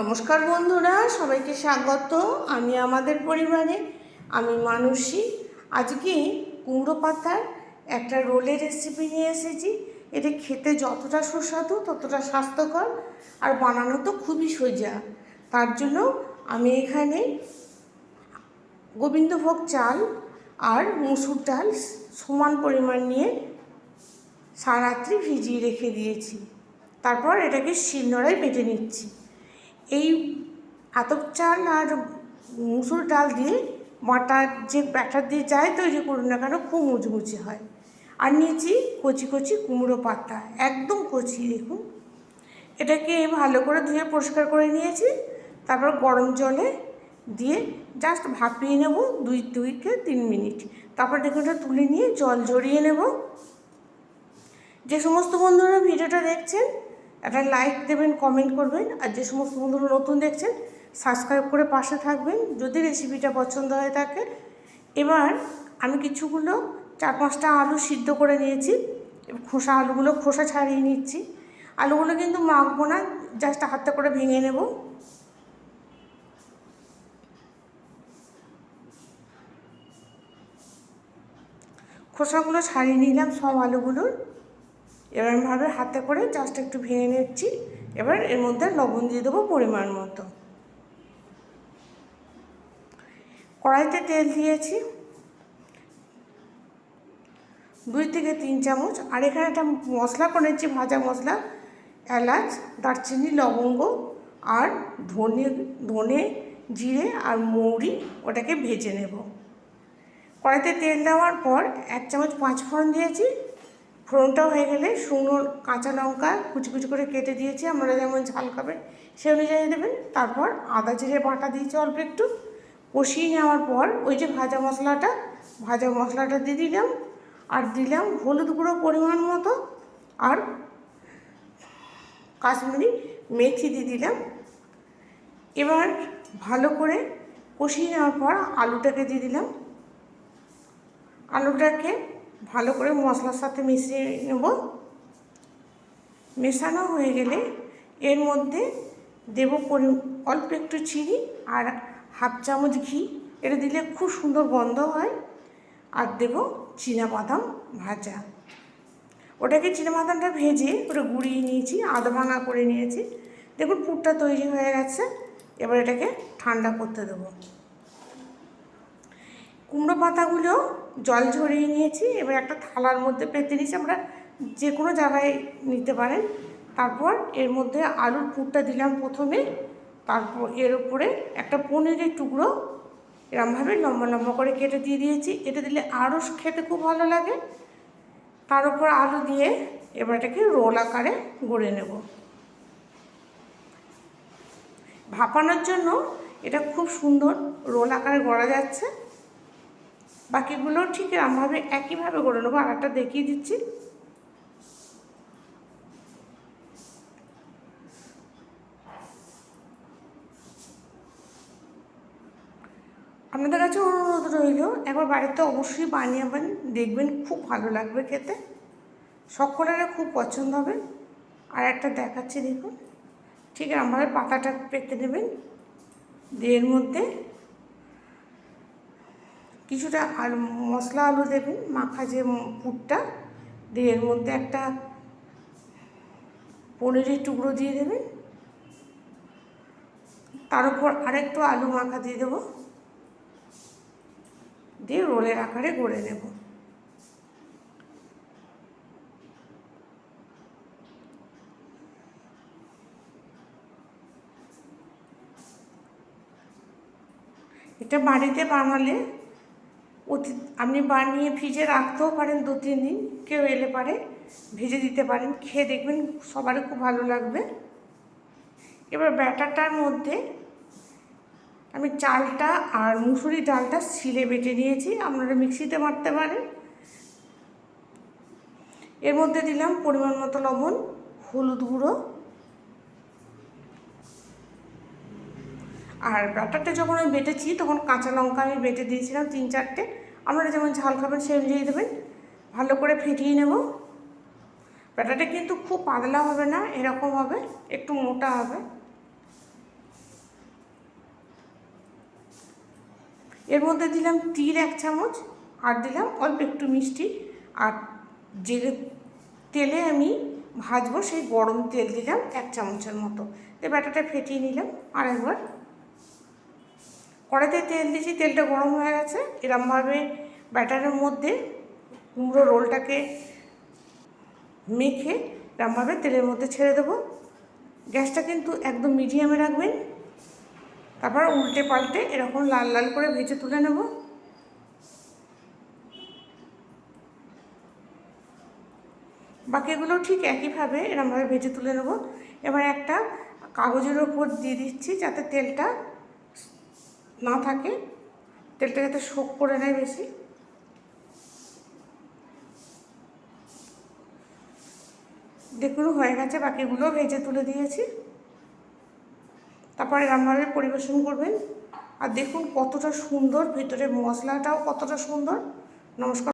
নমস্কার বন্ধুরা, সবাইকে স্বাগত। আমি আমাদের পরিবারে, আমি মানসী। আজকে কুমড়ো পাতার একটা রোলের রেসিপি নিয়ে এসেছি। এটা খেতে যতটা সুস্বাদু, ততটা স্বাস্থ্যকর আর বানানো তো খুবই সোজা। তার জন্য আমি এখানে গোবিন্দভোগ চাল আর মুসুর ডাল সমান পরিমাণ নিয়ে সারাত্রি ভিজিয়ে রেখে দিয়েছি। তারপর এটাকে শিলনোড়ায় বেটে নিচ্ছি। এই আতপ চাল আর মুসুর ডাল দিয়ে বাটার যে ব্যাটার দিয়ে যাই তৈরি করুন না কেন খুব মুচমুচে হয়। আর নিয়েছি কচি কচি কুমড়ো পাতা, একদম কচি, দেখুন। এটাকে ভালো করে ধুয়ে পরিষ্কার করে নিয়েছি। তারপর গরম জলে দিয়ে জাস্ট ভাপিয়ে নেব দুই দুইকে তিন মিনিট। তারপর দেখুন এটা তুলে নিয়ে জল জড়িয়ে নেব। যে সমস্ত বন্ধুরা ভিডিওটা দেখছেন একটা লাইক দেবেন কমেন্ট করবেন, আর যে সমস্ত বন্ধুরা নতুন দেখছেন সাবস্ক্রাইব করে পাশে থাকবেন, যদি রেসিপিটা পছন্দ হয়ে থাকে। এবার আমি কিছুগুলো চার পাঁচটা আলু সিদ্ধ করে নিয়েছি খোসা আলুগুলো, খোসা ছাড়িয়ে নিচ্ছি। আলুগুলো কিন্তু মাখবো না জাস্ট হাতে করে ভেঙে নেব। খোসাগুলো ছাড়িয়ে নিলাম সব আলুগুলোর। এরমভাবে হাতে করে জাস্ট একটু ভেঙে নিচ্ছি। এবার এর মধ্যে লবণ দিয়ে দেবো পরিমাণ মতো। কড়াইতে তেল দিয়েছি। দুই থেকে তিন চামচ। আর এখানে একটা মশলা করেছি ভাজা মশলা। এলাচ, দারচিনি, লবঙ্গ আর ধনে ধনে, জিরে আর মৌরি ওটাকে ভেজে নেব। কড়াইতে তেল দেওয়ার পর এক চামচ পাঁচ ফোড়ন দিয়েছি। ফোড়নটা হয়ে গেলে শুকনো কাঁচা লঙ্কা কুচি কুচি করে কেটে দিয়েছি, আমরা যেমন ঝাল খাবেন সেই অনুযায়ী দেবেন। তারপর আদা জিরে বাটা দিয়েছি অল্প একটু। কষিয়ে নেওয়ার পর ওই যে ভাজা মশলাটা ভাজা মশলাটা দিয়ে দিলাম আর দিলাম হলুদ গুঁড়ো পরিমাণ মতো আর কাশ্মীরি মেথি দিয়ে দিলাম। এবার ভালো করে কষিয়ে নেওয়ার পর আলুটাকে দিয়ে দিলাম। আলুটাকে ভালো করে মশলার সাথে মিশিয়ে নেব। মেশানো হয়ে গেলে এর মধ্যে দেব অল্প একটু চিনি আর হাফ চামচ ঘি। এটা দিলে খুব সুন্দর গন্ধ হয়। আর দেব বাদাম ভাজা। ওটাকে বাদামটা ভেজে ওটা গুঁড়িয়ে নিয়েছি আধ ভাঙা করে নিয়েছি। দেখুন পুরটা তৈরি হয়ে গেছে। এবার এটাকে ঠান্ডা করতে দেবো। কুমড়ো পাতাগুলো জল ঝরিয়ে নিয়েছি, এবার একটা থালার মধ্যে পেতে নিয়েছি, আমরা যে কোনো জায়গায় নিতে পারেন। তারপর এর মধ্যে আলুর পুরটা দিলাম প্রথমে, তারপর এর উপরে একটা পনিরের টুকরো এরমভাবে লম্বা লম্বা করে কেটে দিয়ে দিয়েছি। এটা দিলে আরও খেতে খুব ভালো লাগে। তার উপর আলু দিয়ে এবার এটাকে রোল আকারে গড়ে নেব। ভাপানোর জন্য এটা খুব সুন্দর রোল আকারে গড়া যাচ্ছে। বাকিগুলো ঠিক এরমভাবে, একইভাবে করে নেব। আর একটা দেখিয়ে দিচ্ছি। আপনাদের কাছে অনুরোধ রইল, একবার বাড়িতে অবশ্যই বানিয়েবেন দেখবেন খুব ভালো লাগবে খেতে। সকলের খুব পছন্দ হবে। আর একটা দেখাচ্ছি, দেখুন। ঠিক আমাদের পাতাটা পেতে নেবেন। দিয়ে এর মধ্যে কিছুটা আলু মশলা আলু দেবেন, মাখা যে পুরটা, দিয়ে এর মধ্যে একটা পনিরের টুকরো দিয়ে দেবেন। তার উপর আরেকটু আলু মাখা দিয়ে দেবো। দিয়ে রোলের আকারে গড়ে নেব। এটা বাড়িতে বানালে আপনি বানিয়ে ফ্রিজে রাখতেও পারেন দু, তিন দিন। কেউ এলে পারে ভেজে দিতে পারেন। খেয়ে দেখবেন সবারই খুব ভালো লাগবে। এবার ব্যাটারটার মধ্যে আমি চালটা আর মুসুরি ডালটা শিলে বেটে নিয়েছি। আপনারা মিক্সিতে মারতে পারেন। এর মধ্যে দিলাম পরিমাণ মতো লবণ, হলুদ গুঁড়ো। আর ব্যাটারটা যখন আমি বেটেছি, তখন কাঁচা লঙ্কা আমি বেটে দিয়েছিলাম তিন, চারটে। আপনারা যেমন ঝাল খাবেন, সেই অনুযায়ী দেবেন। ভালো করে ফেটিয়ে নেব। ব্যাটাটা কিন্তু খুব পাতলা হবে না, এরকম হবে, একটু মোটা হবে। এর মধ্যে দিলাম তিল এক চামচ, আর দিলাম অল্প একটু মিষ্টি। আর যে তেলে আমি ভাজবো, সেই গরম তেল দিলাম এক চামচের মতো। দিয়ে ব্যাটাটা ফেটিয়ে নিলাম আর একবার কড়াইতে তেল দিয়েছি, তেলটা গরম হয়ে গেছে। এরমভাবে ব্যাটারের মধ্যে কুমড়ো রোলটাকে মেখে এরমভাবে তেলের মধ্যে ছেড়ে দেবো। গ্যাসটা কিন্তু একদম মিডিয়ামে রাখবেন। তারপর উল্টে পাল্টে এরকম লাল লাল করে ভেজে তুলে নেব। বাকিগুলো ঠিক একইভাবে এরমভাবে ভেজে তুলে নেব। এবার একটা কাগজের ওপর দিয়ে দিচ্ছি যাতে তেলটা না থাকে, তেলটা যাতে শোক করে নেয় বেশি। দেখুন, হয়ে গেছে, বাকিগুলো ভেজে তুলে দিয়েছি। তারপরে রান্নাভাবে পরিবেশন করবেন। আর দেখুন, কতটা সুন্দর ভিতরে মশলাটাও কতটা সুন্দর। নমস্কার।